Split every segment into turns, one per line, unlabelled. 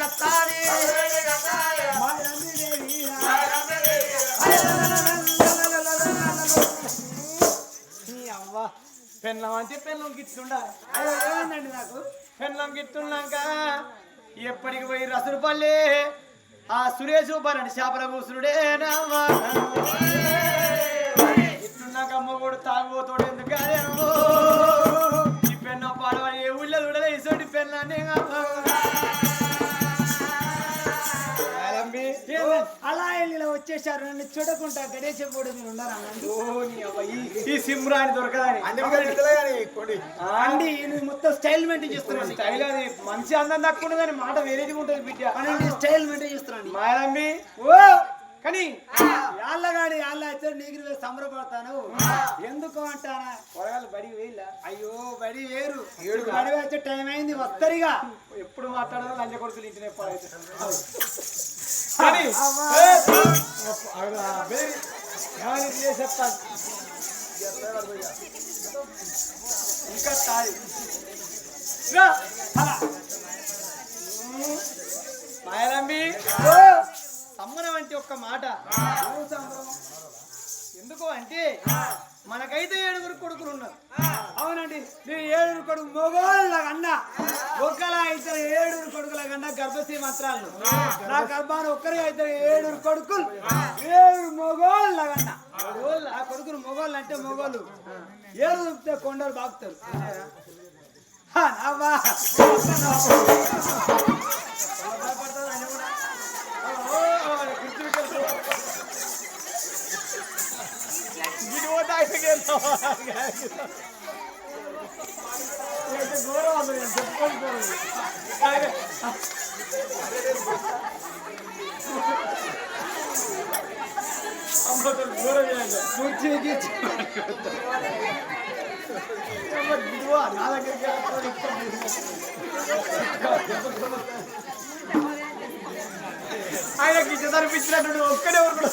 భర్త
అవ్వ అంటే పెళ్ళం గిట్టుండాలి
నాకు
పెన్నం గిట్టున్నాక ఎప్పటికి పోయి రసులుపల్లి ఆ సురేష్ పన్నెండు చేపల కూసురుడే ఇట్టున్నాక మొగుడు తాగుబోతోడు ఎందుకు ఈ పెన్న పాడవాలి ఏ ఊళ్ళో చూడలే ఇసోటి పెన్నాన్ని
అలా ఇలా వచ్చేసారు నన్ను చూడకుండా గణేశ కూడా మీరు ఉన్నారా
ఈ సిమ్రాని దొరకదని.
అండి నువ్వు మొత్తం స్టైల్ మెయింటైన్ చేస్తున్నాను
స్టైల్ అది మంచి అందం తక్కువ మాట వేరేది ఉంటుంది బిడ్డ.
స్టైల్ మెయింటైన్ చేస్తున్నాను
మాయలమ్మి
ఓ.
కానీ
యాళ్ళ గాడి యాళ్ళ అయితే నీకు వేసి సంబరపడతాను ఎందుకు అంటానా?
పొరగాలు బడికి వేయిలా
అయ్యో బడి వేరు. బడి వచ్చే టైం అయింది వస్తరిగా
ఎప్పుడు మాట్లాడాలో లంచ కొడుకులు ఇట్లే చెప్తాను ఇంకా తాయి. మాయలంబి. సమ్మరం అంటే ఒక్క మాట.
సంబరం?
ఎందుకు అంటే మనకైతే ఏడుగురు కొడుకులు ఉన్నారు.
అవునండి నేను ఏడుగురు కొడుకు మొగోళ్ళ కన్నా ఒక్కలా అయితే ఏడుగురు కొడుకుల కన్నా గర్భశ్రీ మంత్రాలు. నా గర్భాన్ని ఒక్కరి అయితే ఏడుగురు కొడుకులు ఏడుగురు మొగోళ్ళ కన్నా. మొగోళ్ళు ఆ కొడుకులు మొగోళ్ళు అంటే మొగోళ్ళు. ఏడు కొండలు బాగుతారు. హా,
ఆయనకి ఇచ్చి తనిపించినట్టు ఒక్కడే ఊరుకుడు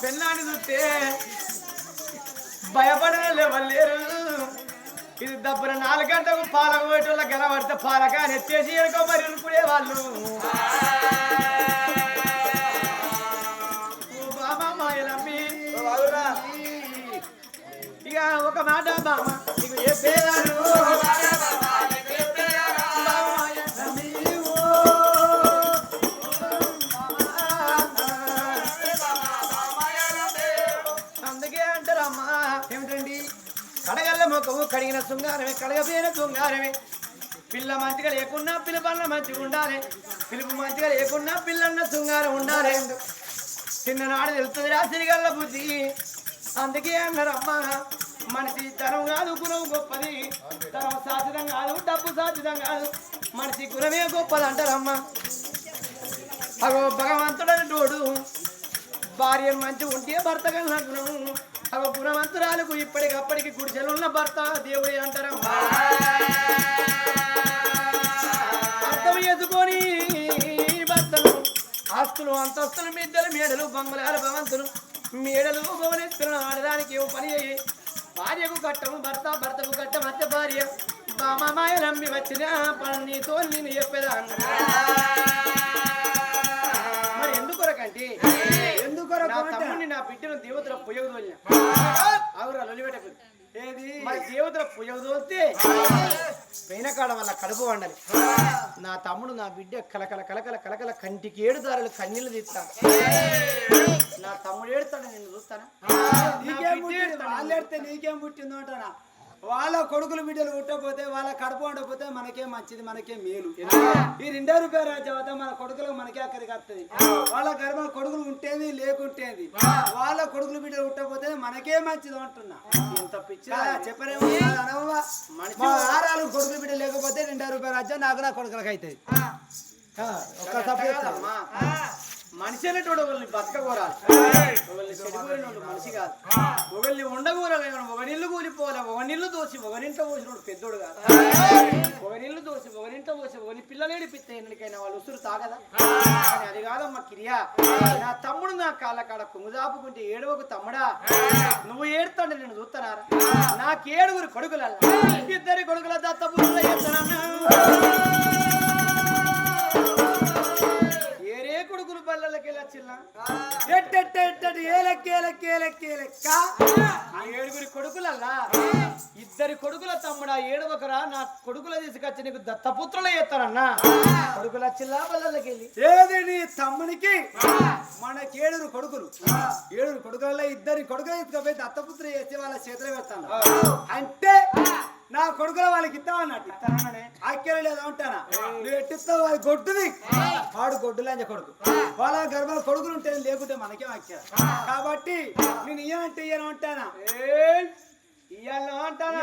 పెళ్ళాన్ని చూస్తే భయపడలే వాళ్ళేరు ఇది దబ్బున నాలుగు గంటలకు పాలకు పోయేటోళ్ళ కనబడితే పాలక నెత్తేసి ఎనుకో మరి అనుకునే వాళ్ళు. ఒక మాట బాబా నీకు చెప్పేదాను అందుకే అంటారమ్మా ఏమిటండి? కడగల్ల ముఖము కడిగిన శృంగారమే కడగపోయిన శృంగారమే. పిల్ల మంచిగా లేకున్నా పిలుపన్న మంచిగా ఉండాలి. పిలుపు మంచిగా లేకున్నా పిల్లన్న శృంగారం ఉండాలి. చిన్ననాడు తెలుస్తుంది రాసిరిగల్ల బుద్ధి అందుకే అన్నారమ్మా మనిషి ధనం కాదు గుణం గొప్పది. తరం సాధ్యం కాదు డబ్బు సాధ్యం కాదు. మనిషి గుణమే గొప్పది అంటారమ్మా. అగో భగవంతుడని డోడు భార్య మంచి ఉంటే భర్త కన్నా గుణం. అగో గుణవంతురాలకు ఇప్పటికప్పటికి గుడిసెలున్న భర్త దేవుడే అంటారమ్మా. అర్థం ఎదుకొని భర్తను ఆస్తులు అంతస్తులు మిద్దలు మేడలు బంగుళాలు భవంతులు మేడలు భవనెత్తులు ఆడడానికి ఏవో పని అయ్యి భార్యకు కట్టము భర్త భర్తకు కట్టం అత్త భార్య. బామాయ నమ్మి వచ్చిన పని నీతో నేను చెప్పేదా మరి ఎందుకొరకంటే
ఎందుకొరకు
నా? తమ్ముడిని నా బిడ్డను దేవతల పొయ్యకు తోలిన. ఆగురా లొలిపెట్టకు ఏది? దేవతల పొయ్యకు తోలితే పెయినకాడ వల్ల కడుపు వండాలి నా తమ్ముడు నా బిడ్డ కలకల కలకల కలకల కంటికి ఏడు దారులు కన్నీళ్ళు తీస్తాను నా తమ్ముడు ఏడుతాడు నేను చూస్తానా?
నీకేం పుట్టింది. వాళ్ళు ఎడితే నీకేం పుట్టిందో అంటానా? వాళ్ళ కొడుకులు బిడ్డలు పుట్టకపోతే వాళ్ళ కడుపు ఉండకపోతే మనకే మంచిది మనకే మేలు. ఈ రెండో రూపాయల రాజ్యం వద్ద మన కొడుకులకు మనకే అక్కడికి వస్తుంది. వాళ్ళ గర్భ కొడుకులు ఉంటేది లేకుంటేది వాళ్ళ కొడుకులు బిడ్డలు పుట్టకపోతే మనకే మంచిది అంటున్నా.
ఇంత పిచ్చి
కదా, చెప్పరేమో? మా ఆరాలు కొడుకులు బిడ్డ లేకపోతే రెండో రూపాయల రాజ్యం నాకు నా కొడుకులకు అవుతుంది ఒక్క తప్పు.
మనిషి అనేటువంటి ఒకరిని బతకకూరాలి ఒకరిని చెడిపోయిన మనిషి కాదు. ఒకరిని ఉండకూరాలి ఒక నీళ్ళు కూలిపోవాలి. ఒక నీళ్ళు దోసి ఒక నింట పోసినోడు పెద్దోడు కాదు. ఒక నీళ్ళు దోసి ఒక నింట పోసి ఒక పిల్లలేడి పిత్త ఎన్నికైనా వాళ్ళు ఉసురు తాగదా? కానీ అది కాదమ్మా కిరియా. నా తమ్ముడు నా కాళ్ళ కాడ కుంగుదాపుకుంటే ఏడవకు తమ్ముడా. నువ్వు ఏడుతాండి నేను చూస్తానారా నాకు ఏడుగురు కొడుకుల ఇద్దరి కొడుకుల దత్తపుత్రుల ఎత్తనన్నా కొడుకులు బల్లలకి ఆ ఏడుగురి కొడుకులల్లా? ఇద్దరి కొడుకుల తమ్ముడా ఏడవకరా నా కొడుకుల తీసుకొచ్చి నీకు దత్తపుత్రులు ఎత్తారన్నా కొడుకులు వచ్చిల్లా బల్లలకి వెళ్ళి?
ఏది నీ తమ్మునికి? మనకి ఏడుగురు కొడుకులు. ఏడుగురు కొడుకులలో ఇద్దరి కొడుకులు ఎత్తుకపోయి దత్తపుత్ర చేస్తే వాళ్ళ చేతిలో పెడతాను. అంటే నా కొడుకుల వాళ్ళకి
ఇస్తానన్నానే.
ఆశ్చర్యం లేదా ఉంటానా నువ్వు ఎట్టిస్తావు వాడి గొడ్డుది. వాడు గొడ్డు లంజ కొడుకు వాళ్ళ గర్భాల కొడుకులు ఉంటే లేకుంటే మనకేం ఆశ్చర్యం కాబట్టి నేను ఇయ్యనంటే ఇయ్యను ఉంటానా
ఏయ్, ఇయ్యాలను అంటానా?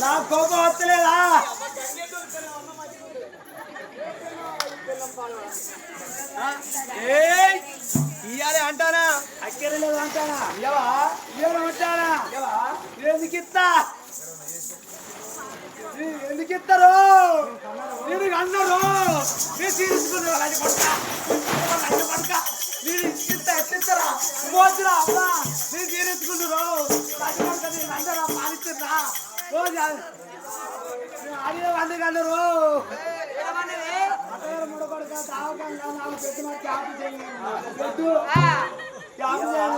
నా కోపం వస్తలేదా?
ఇయ్యాలి అంటానా?
అక్కర్లేదు అంటానా?
ఇయ్యవా?
ఏం అంటానా? ఎందుకు ఇస్తా? నీ- ఎందుకు ఇస్తారు? నేను అన్నారు నేను తీసుకున్నా లంచ పడక. లంచ పడక. నేను ఇస్తా ఎట్టిస్తారా మోతురా అమ్మా నేను తీరేసుకుంటారు లంచ పడక నేను అందరా పాలిస్తున్నా ఓ అదే వంద కన్నారు.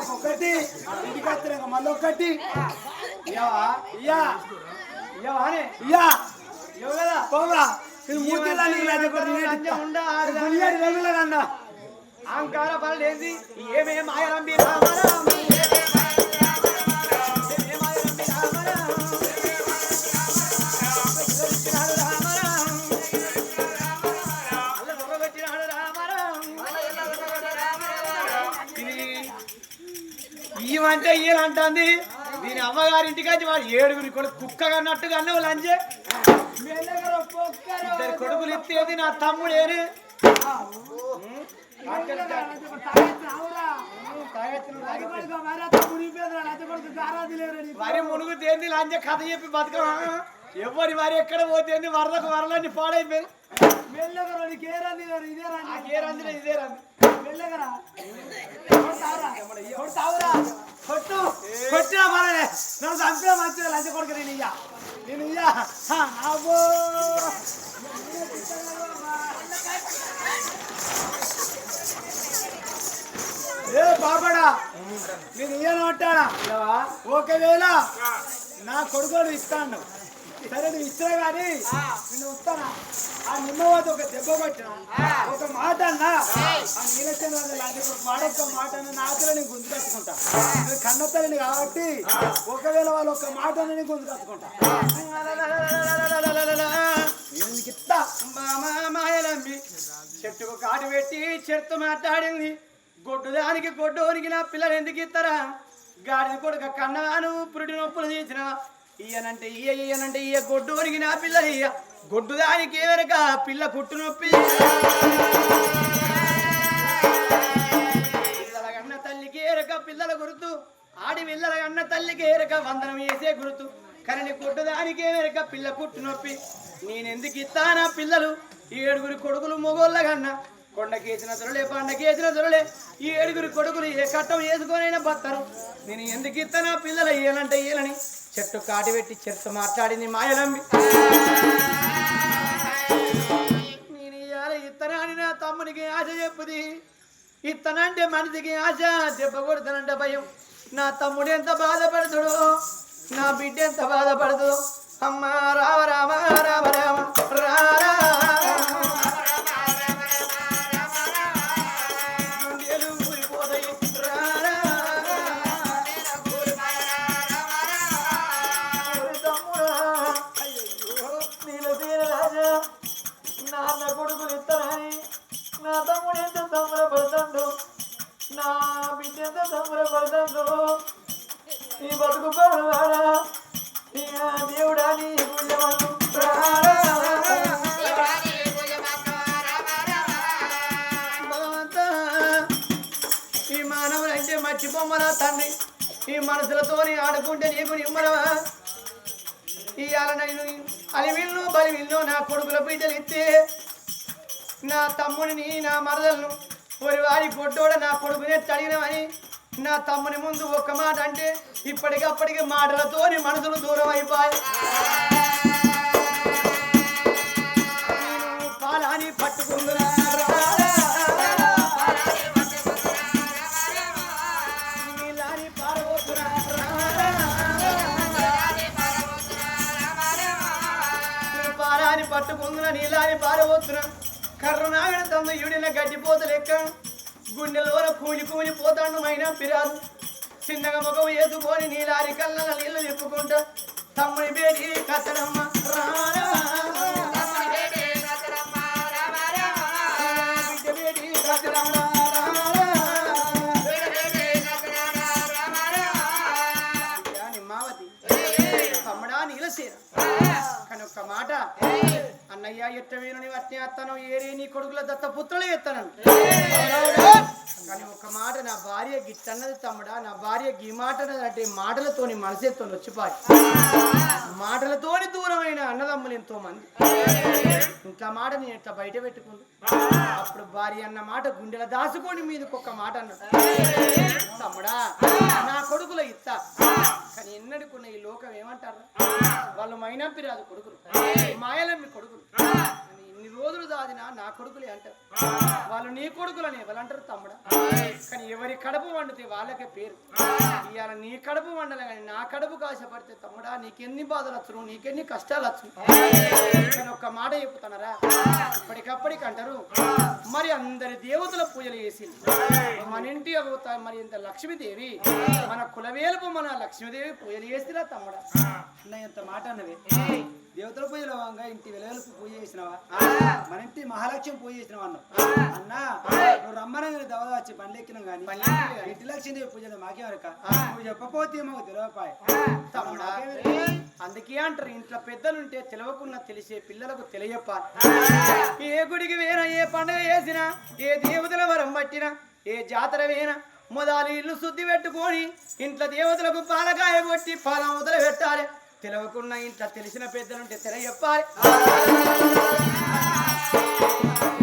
ఒకటి ఇంటికి మళ్ళీ ఒకటి
ఇయ్యవా?
ఇయ్యా.
ఇయ్యవానే
ఇయ్యా.
ఇయ్యవు కదా?
పోగా వెలుగులో అన్నా
అహంకార పనులేంది ఏమేం మాయరంబి రామరామ ఏమే మాయరంబి రామరామ వచ్చినాడు రామరామ అల్ల దీని వచ్చి వాడు ఏడుగురి కొడుకు కుక్క కన్నట్టుగా అన్నవు లంజే ఇద్దరు కొడుకులు ఎత్తేది నా తమ్ముడేనే
మరి అత్త మునిగిపోయిందిరా, లంచ కొడుకు గారాది లేరు నీకు.
వరి మునుగు తేంది లంచ కథ చెప్పి బతకమా ఎవరి వరి ఎక్కడ పోతేంది వరలకు వరలన్నీ పాడైపోయింది
మెల్లగల నీకు ఏ రంది లేరు, ఇదే రంది.
నాకే రందిలే ఇదే రంది
మెల్లగరా. కొడతావురా? కొడతావురా? కొట్టు కొట్టినా పర్వాలే నన్ను చంపినా మంచిగా లంచ కొడుకు నేను ఇయ్యా నేను ఇయ్యా హా, అబ్బో ఏ బాబడా నేను ఇయ్యను అంటానా ఒకవేళ నా కొడుకోడు ఇస్తాను. సరే నువ్వు ఇచ్చా కానీ నేను వస్తానా ఆ నిమ్మ వద్ద ఒక దెబ్బ కొట్టిన? ఒక మాట అన్నా? ఆ. నీలచంద్ర లాంటి ఒక మాట ఒక్క మాట అన్న నాకులో నేను గుంజు కట్టుకుంటా. నేను కన్నతల్లిని కాబట్టి ఒకవేళ వాళ్ళు ఒక మాట అన్న నేను గుంజు కట్టుకుంటా. నేను ఇస్తా
మామా మాయలంబి చెట్టుకు కాటు పెట్టి చెట్టు మాట్లాడింది. గొడ్డు దానికి గొడ్డోనికి నా పిల్లలు ఎందుకు ఇస్తారా? గాడిది కొడుక కన్నవాను పురుటి నొప్పులు తీసిన ఇయ్యనంటే ఇయ్య ఇయ్యనంటే ఇయ్య గొడ్డు నా పిల్ల ఇయ్య. గొడ్డు దానికి వెనక పిల్ల పుట్టు నొప్పి పిల్లల కన్న తల్లికి ఏరక పిల్లల గుర్తు. ఆడి పిల్లల కన్న తల్లికి ఏరక వందనం వేసే గుర్తు. కరణి కొట్టు దానికి ఏరక పిల్ల కుట్టు నొప్పి. నేనెందుకు ఇస్తానా పిల్లలు? ఈ ఏడుగురి కొడుకులు మొగోళ్ళ కన్నా. కొండకేసిన దొరలే పండకేసిన దొరలే ఈ ఏడుగురు కొడుకులు ఏ కట్టం వేసుకొనైనా బతారు నేను ఎందుకు ఇస్తానా పిల్లలు ఏలంటే ఇయ్యాలని చెట్టు కాటి పెట్టి చెట్టు మాట్లాడింది మాయలంబి. నేను ఇయ్యాల ఇత్తనాని నా తమ్మునికి ఆశ చెప్పుది. ఇత్తనంటే మనిషికి ఆశ దెబ్బ కొడతానంటే భయం. నా తమ్ముడు ఎంత బాధపడతాడు నా బిడ్డ ఎంత బాధపడదు అమ్మ రామ రామ రామ రామ రారా. దేవుడా నీ పుణ్యమందు భగవంతా ఈ మానవులంటే మట్టి తండ్రి ఈ మనసులతోని ఆడుకుంటే నీకు నిమ్మరవా ఇవాళ నేను అలివిల్లు బలివిల్లు నా కొడుకుల బిడ్డలు ఇస్తే నా తమ్ముడిని నా మరదలను ఒరి వారి కొట్టోడ నా కొడుకునే తడిగినవని నా తమ్ముని ముందు ఒక్క మాట అంటే ఇప్పటికప్పటికి మాటలతోని మనసులు దూరం అయిపోయి పాలాని పట్టుకుందురా నీలాని పట్టుకుందున నీలాని పారబోతున్నా. కర్రనాగడ తమ్మ యుడిన గడ్డిపోత లెక్క. గుండెలోన కూలి కూలి పోతాడు మైనా పిరాదు చిన్నగా ముఖం వేసుకొని నీలారి కళ్ళ నీళ్ళు తిప్పుకుంటా తమ్ముడి బేడి కత్తడమ్మ రారా. అన్నయ్య ఎట్ట వీరుని వర్తి ఎత్తాను ఏరే నీ కొడుకుల దత్త పుత్రులు ఎత్తాను కానీ ఒక మాట నా భార్య గిట్టన్నది తమ్ముడా నా భార్య గీ మాట అంటే మాటలతోని మనసెత్తో వచ్చిపాయి మాటలతోని దూరమైన అన్నదమ్ములు ఎంతో మంది. ఇంట్లో మాట నేను ఇట్లా బయట పెట్టుకుంది? అప్పుడు భార్య అన్న మాట గుండెల దాచుకొని మీదకి ఒక మాట అన్నాడు. తమ్ముడా నా కానీ ఎన్నడుకున్న ఈ లోకం ఏమంటారు? వాళ్ళు మైనంపి రాదు కొడుకులు మాయలమ్మి కొడుకులు. రోజులు దాదినా నా కొడుకులే అంటారు. వాళ్ళు నీ కొడుకులని ఎవరంటారు తమ్ముడా. కానీ ఎవరి కడుపు వండితే వాళ్ళకే పేరు. ఇవాళ నీ కడుపు వండలే కానీ నా కడుపు కాశపడితే తమ్ముడా నీకెన్ని బాధలు వచ్చు నీకెన్ని కష్టాలు వచ్చు నేను ఒక్క మాట చెప్తున్నారా ఇప్పటికప్పటికి అంటారు మరి అందరి దేవతల పూజలు చేసి మన ఇంటి మరి ఇంత లక్ష్మీదేవి మన కులవేలుపు మన లక్ష్మీదేవి పూజలు చేసిరా తమ్ముడా?
అన్న ఎంత మాట అన్నది దేవతల పూజలు అవ్వంగా ఇంటి వెలవెలకు పూజ చేసినావా? మన ఇంటి మహాలక్ష్మి పూజ చేసినావా అన్న అన్న నువ్వు రమ్మనగా దవద వచ్చి ఎక్కినాం కానీ ఇంటి లక్ష్మీదేవి పూజ మాకే వరక నువ్వు చెప్పపోతే మాకు తెలియపాయ
అందుకే అంటారు ఇంట్లో పెద్దలుంటే తెలియకుండా తెలిసే పిల్లలకు తెలియపాలి ఏ గుడికి వేనా ఏ పండుగ చేసినా ఏ దేవతల వరం పట్టినా ఏ జాతర వేనా మొదలు ఇల్లు శుద్ధి పెట్టుకొని ఇంట్లో దేవతలకు పాలకాయ కొట్టి పాలం మొదలు పెట్టాలి. తెలవకుండా ఇంట్లో తెలిసిన పెద్దలుంటే తెర చెప్పాలి.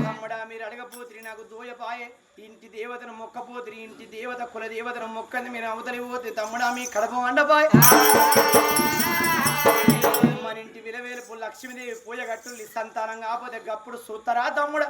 అమ్మడా మీరు అడగపోతురి నాకు దూయపాయే. ఇంటి దేవతను మొక్కపోతురి ఇంటి దేవత కుల దేవతను మొక్కంది మీరు అవతలి పోతే తమ్ముడా మీ కడప వండపాయ్ మన ఇంటి విలవేలుపు లక్ష్మీదేవి పూజ కట్టుల్ని సంతానం కాకపోతే గప్పుడు సూతరా తమ్ముడు?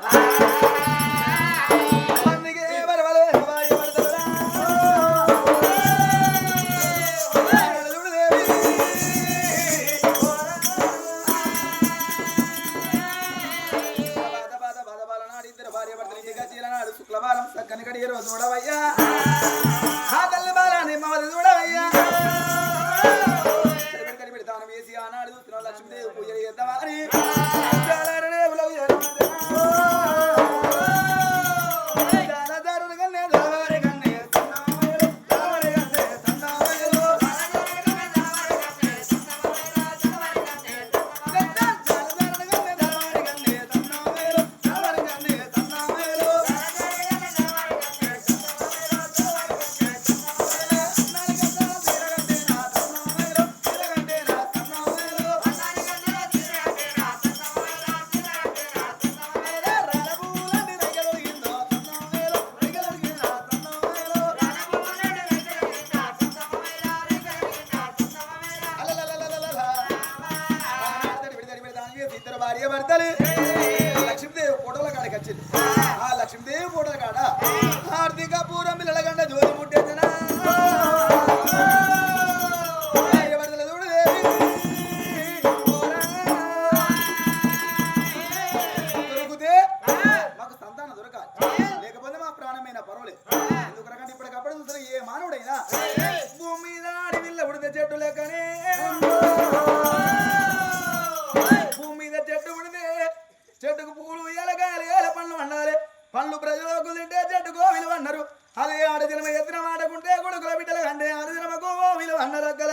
చెట్టుకు పూలు ఏలకాయలు ఏల పండ్లు వండాలి. పండ్లు ప్రజలకు తింటే చెట్టు గోవిలు అన్నారు అదే ఆడ జన్మ ఎత్తిన మాటకుంటే కొడుకుల బిడ్డలు అంటే ఆడ జన్మ గోవిలు అన్నారు అక్కల.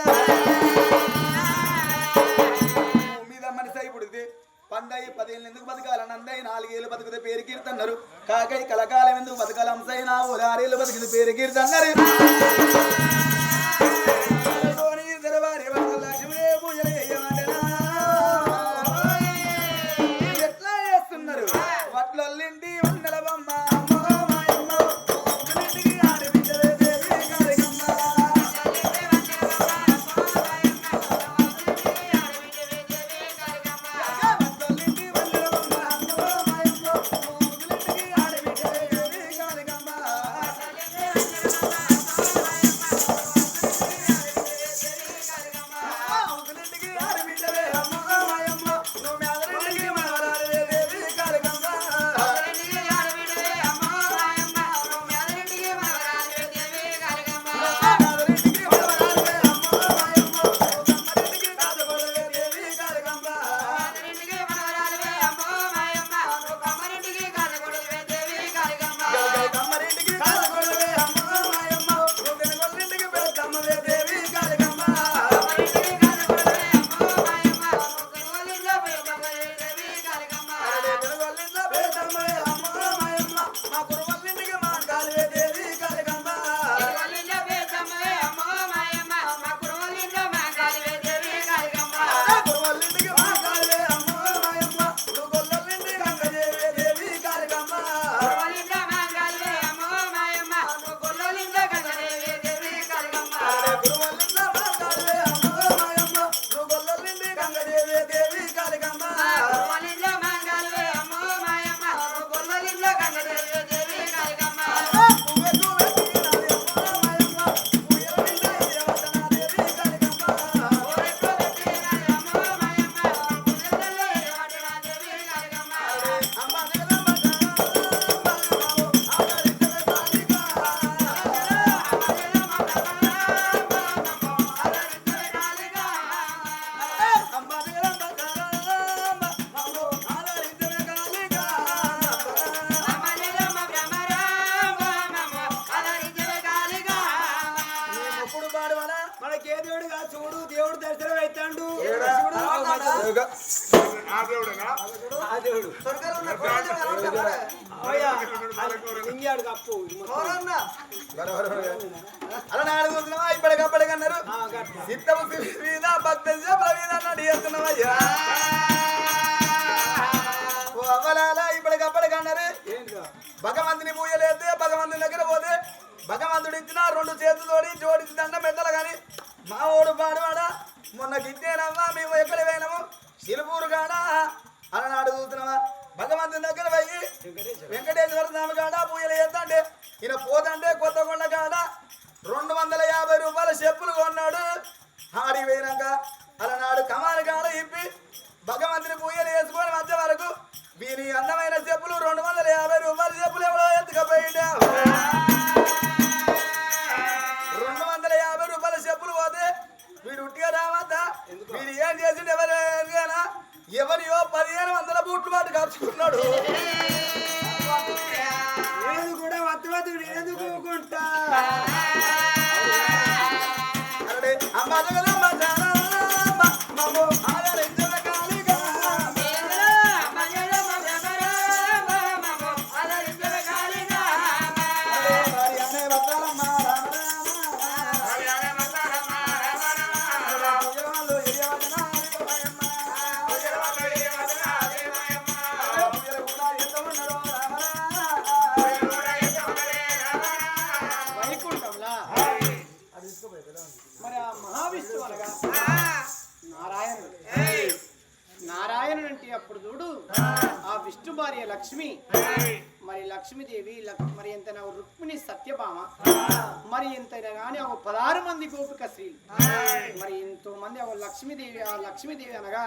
మీద మనిషి పదేళ్ళు ఎందుకు బతకాలని అందయి నాలుగేళ్ళు బతుకుతే పేరు కీర్తన్నారు కాకై కలకాలం ఎందుకు బతకాలి? అంశైనా ఓలారేళ్ళు బతికితే పేరు కీర్తన్నారు మొన్న గిట్టేనమ్మా మేము ఎక్కడ పోయినాము సిలుపూరు కాడా? అలనాడు అడుగుతున్నావా భగవంతుని దగ్గర పోయి వెంకటేశ్వర. స్వామి కాడ పూజలు చేస్తాంటే ఈయన కొత్త కొండ కాడ? రెండు వందల యాభై రూపాయల చెప్పులు
కొన్నాడు. ఆడిపోయినాక లక్ష్మీదేవి అనగా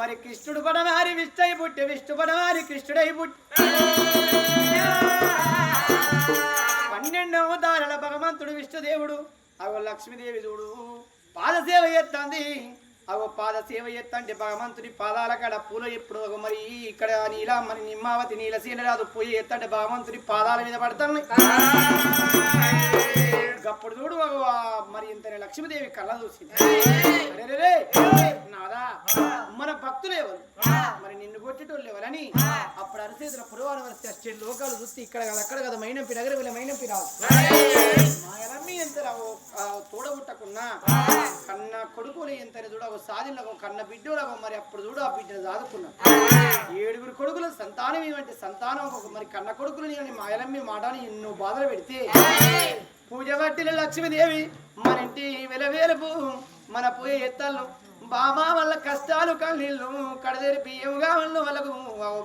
మరి కృష్ణుడు పడవారి అయి పుట్టి విష్ణు పడవారి కృష్ణుడై పుట్టి. పన్నెండవ దారల భగవంతుడు విష్ణుదేవుడు. అవో లక్ష్మీదేవి చూడు పాదసేవ ఎత్తంది అవో పాదసేవ చేస్తాంటే భగవంతుడి పాదాల కాడ పూల ఎప్పుడు మరి ఇక్కడ నీల మరి నిమ్మావతి నీల సీనరాదు పూజ ఎత్తంటే భగవంతుడి పాదాల మీద పడతాను. అప్పుడు చూడు మరి ఇంతనే లక్ష్మీదేవి కళ్ళ చూసింది? అరే నాదా మన భక్తులు ఎవరు? మరి నిన్ను కొట్టేటోళ్ళు ఎవరని? అప్పుడు అరిసేతుల పురవాన వస్తే వచ్చే లోకాలు చూస్తే ఇక్కడ కదా అక్కడ కదా మైనంపి నగర వీళ్ళ మైనంపి రావు. మా ఎలమ్మి ఎంత రావు? తోడబుట్టకున్నా కన్న కొడుకులు ఎంత చూడవు సాధిలకు కన్న బిడ్డలకు మరి అప్పుడు చూడు ఆ బిడ్డను సాదుకున్నా ఏడుగురు కొడుకుల సంతానం ఏమంటే సంతానం మరి కన్న కొడుకులు నేను మా ఎలమ్మి మాటని ఎన్నో బాధలు పెడితే పూజ పట్టిన లక్ష్మీదేవి మన ఇంటి వెలవేలుపు మన పూజ ఎత్తళ్ళు. బామా వల్ల కష్టాలు కన్నీళ్ళు కడదేరి బియ్యముగా వాళ్ళు వాళ్ళకు.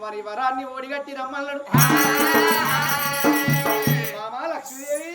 మరి వరాన్ని ఓడిగట్టి రమ్మన్నాడు. బామా లక్ష్మీదేవి.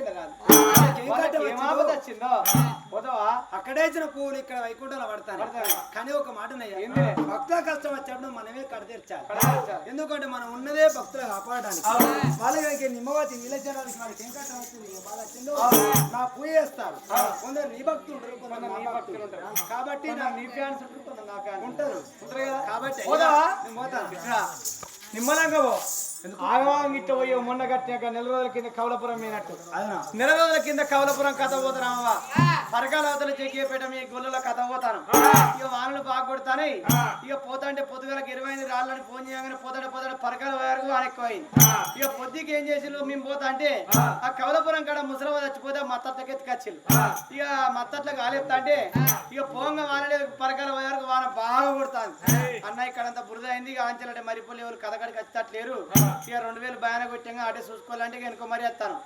రాదు
అక్కడే ఇచ్చిన పువ్వులు ఇక్కడ వైకుంఠంలో పడతాను. కానీ ఒక మాట? భక్తుల కష్టం వచ్చినప్పుడు మనమే కడతీర్చాలి
కడతీర్చాలి.
ఎందుకంటే మనం ఉన్నదే భక్తులు కాపాడడానికి. వాళ్ళకి నిమ్మవతి నిలచడానికి వాళ్ళకి ఏం కష్టం వస్తుంది నా పూజ చేస్తారు. కొందరు నీ భక్తులు ఉంటారు కొందరు నా భక్తులు
ఉంటారు.
కాబట్టి నా
నీ ఫ్యాన్స్ ఉంటారు, కొందరు నా ఫ్యాన్స్
ఉంటారు.
ఉంటారు. కదా?
కాబట్టి.
నిమ్మలంగా ఆగమాగం ఇట్ట పోయి మొన్న కట్టినాక నెల రోజుల కింద కౌలపురం మీనట్టు. నెల రోజుల కింద కౌలపురం కథ పోతున్నావా పరకాల అవతల చెక్కిపేట మీ గొల్లుల కథ పోతాను. ఇక వానలు బాగా కొడతానే. ఇక పోతాంటే పొద్దుగలకి ఇరవై ఐదు రాళ్ళని ఫోన్ చేయగానే పోతాడు పోతాడు పరకాల వరకు వాన ఎక్కువైంది ఇక పొద్దుకి ఏం చేసిళ్ళు? మేము పోతా అంటే ఆ. కౌలపురం కాడ ముసలవ చచ్చిపోతే మత్తట్లకి ఎత్తుకొచ్చిళ్ళు ఇక మత్తట్ల కాలేస్తా అంటే ఇక పోంగ వానలేదు పరకాల వరకు వాన బాగా కొడుతుంది. అన్న ఇక్కడంతా బురద అయింది ఇక ఆంచలంటే మరిపోలే ఎవరు కథకడికి వచ్చేటట్లేరు. ఇక రెండు వేలు బాగానే కొట్టాక అటే చూసుకోవాలంటే వెనుక మరీ వస్తాను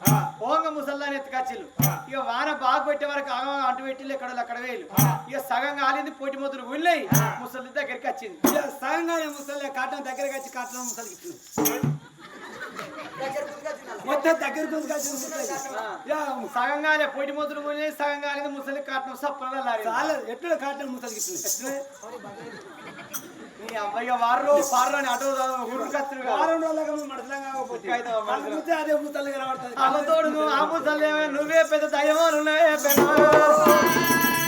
పోంగ ముసల్దాన్ని ఎత్తుకొచ్చిళ్ళు. ఇక వాన బాగా కొట్టే వరకు ఆగమా అంటు పెట్టిళ్ళు ఎక్కడ అక్కడ వేలు ఇక సగం కాలింది పోటీ మొదలు ఊళ్ళయి ముసలి దగ్గరికి వచ్చింది.
ఇక సగంగానే ముసలి కాటం దగ్గరకు వచ్చి కాటం ఇచ్చింది. మొత్తం ముసలి యా,
సగం కాలే పోటీ మొదలు ఊళ్ళయి సగం కాలేదు ముసలి కాటం సప్పన
ఎట్లా కాటం ముసలికి.
నీ అబ్బాయి వారు పార్లు అటు
అదే ముసలి కనబడుతుంది
అమ్మ తోడు నువ్వు ఆ ముసలి నువ్వే పెద్ద దయ్యమో నువ్వే పెద్ద